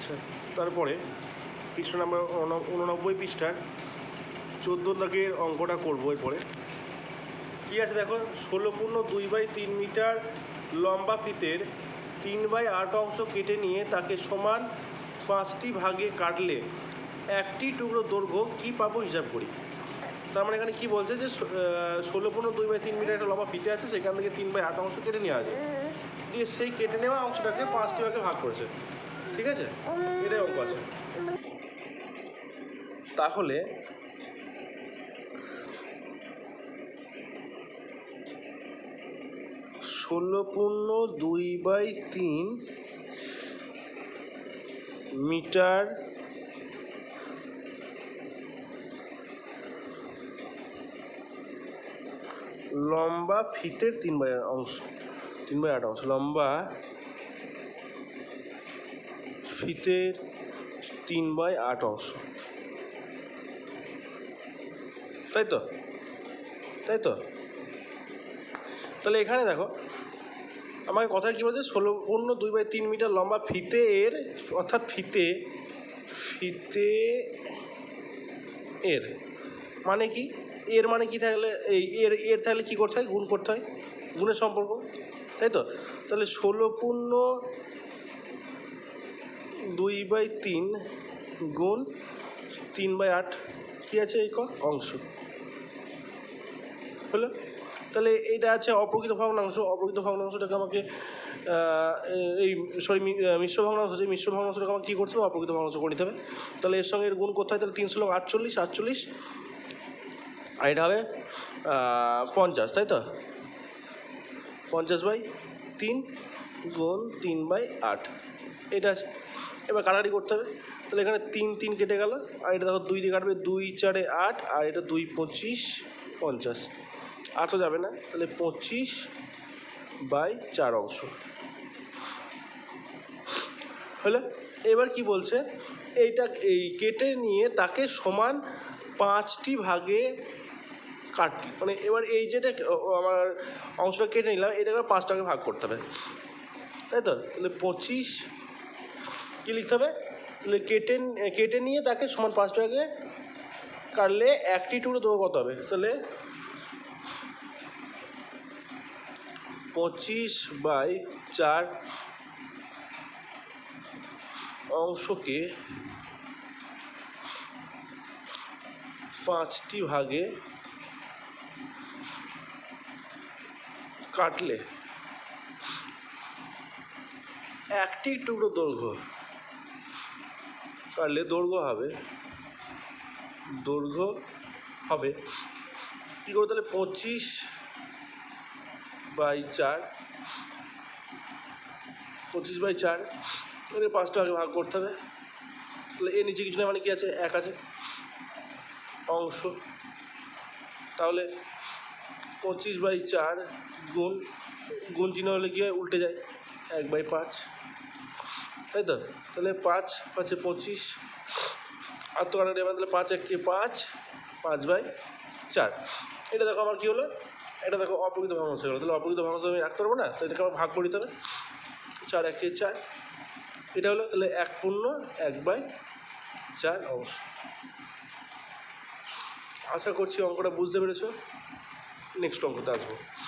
আচ্ছা তারপরে পৃষ্ঠা নাম্বার উননব্বই পৃষ্ঠার চোদ্দ দাগের অঙ্কটা করব এরপরে। কী আছে দেখো? ষোলো পূর্ণ দুই বাই তিন মিটার লম্বা ফিতের তিন বাই আট অংশ কেটে নিয়ে তাকে সমান পাঁচটি ভাগে কাটলে একটি টুকরো দৈর্ঘ্য কী পাবো হিসাব করি। তার মানে এখানে কী বলছে যে ষোলো পনেরো দুই বাই তিন মিটার একটা লম্বা ফিতে আছে, সেখান থেকে তিন বাই আট অংশ কেটে নেওয়া আছে। দিয়ে সেই কেটে নেওয়া অংশটাকে পাঁচটি ভাগে ভাগ করেছে। ঠিক আছে? এটাই অঙ্ক আছে। তাহলে ষোলো পূর্ণ দুই বাই তিন মিটার লম্বা ফিতের তিন বাই অংশ, তিন বাই আট অংশ, লম্বা ফিতের তিন বাই আট অংশ। তাই তো? তাই তো? তাহলে এখানে দেখো, আমাকে কথায় কী বলছে? ষোলো পূর্ণ দুই বাই তিন মিটার লম্বা ফিতে এর, অর্থাৎ ফিতে ফিতে এর। মানে কি? এর মানে কি থাকলে, এই এর এর থাকলে কী করতে হয়? গুণ করতে হয়? গুণের সম্পর্ক। তাই তো? তাহলে ষোলো পূর্ণ দুই বাই তিন গুণ তিন বাই আট, কী আছে এই অংশ। হলো? তাহলে এইটা আছে অপ্রকৃত ভগ্নাংশ। অপ্রকৃত ভগ্নাংশটাকে আমাকে এই সরি মিশ্র ভগ্নাংশ যে মিশ্র ভগ্নাংশটাকে আমাকে কী করতে হবে? অপ্রকৃত ভগ্নাংশ করে নিতে হবে। তাহলে এর সঙ্গে এর গুণ করতে হয় তাহলে তিনশো লোক আটচল্লিশ আটচল্লিশ। আর এটা হবে পঞ্চাশ, তাই তো? পঞ্চাশ বাই তিন গুণ তিন বাই আট। এটা এবার কাটাকাটি করতে হবে। তাহলে এখানে তিন তিন কেটে গেল। আর এটা দেখো, দুই দিয়ে কাটবে দুই, চারে আট, আর এটা দুই, পঁচিশ, পঞ্চাশ। আটও যাবে না। তাহলে পঁচিশ বাই চার অংশ। হলো? এবার কি বলছে? এইটা, এই কেটে নিয়ে তাকে সমান পাঁচটি ভাগে কাট মানে এবার এই যেটা আমার অংশটা কেটে নিলাম, এটাকে পাঁচটাকে ভাগ করতে হবে। তাই তো? তাহলে পঁচিশ, কী লিখতে হবে? তাহলে কেটে কেটে নিয়ে তাকে সমান পাঁচ টাকাকে কাটলে একটি টুকরো দেবো কত হবে? তাহলে পঁচিশ বাই চার অংশকে পাঁচটি ভাগে কাটলে একটি টুকরো দৈর্ঘ্য। কাটলে দৈর্ঘ্য হবে দৈর্ঘ্য হবে কী করব তাহলে পঁচিশ বাই চার, পঁচিশ বাই চার এদের পাঁচটা আগে ভাগ করতে হবে। তাহলে এর নিচে কিছু না মানে কী আছে? এক আছে। অংশ। তাহলে পঁচিশ বাই চার গুণ গুণ চিহ্ন হলে কী হয়? উল্টে যায়। এক বাই পাঁচ। তাই তো? তাহলে পাঁচ, পাঁচে পঁচিশ। আর তো হবে তাহলে পাঁচ একে পাঁচ পাঁচ বাই চার। এটা দেখো আমার কী হলো? এটা দেখো অপকৃত হয়ে গেলো। তাহলে অপকৃত ভগ্নাংশ আমি রাখতে পারব না? তো এটাকে আমার ভাগ করে হবে। চার একে চার। এটা হলো তাহলে এক পূর্ণ, এক বাই চার অংশ। আশা করছি অঙ্কটা বুঝতে পেরেছ। নেক্সট অঙ্কতে আসব।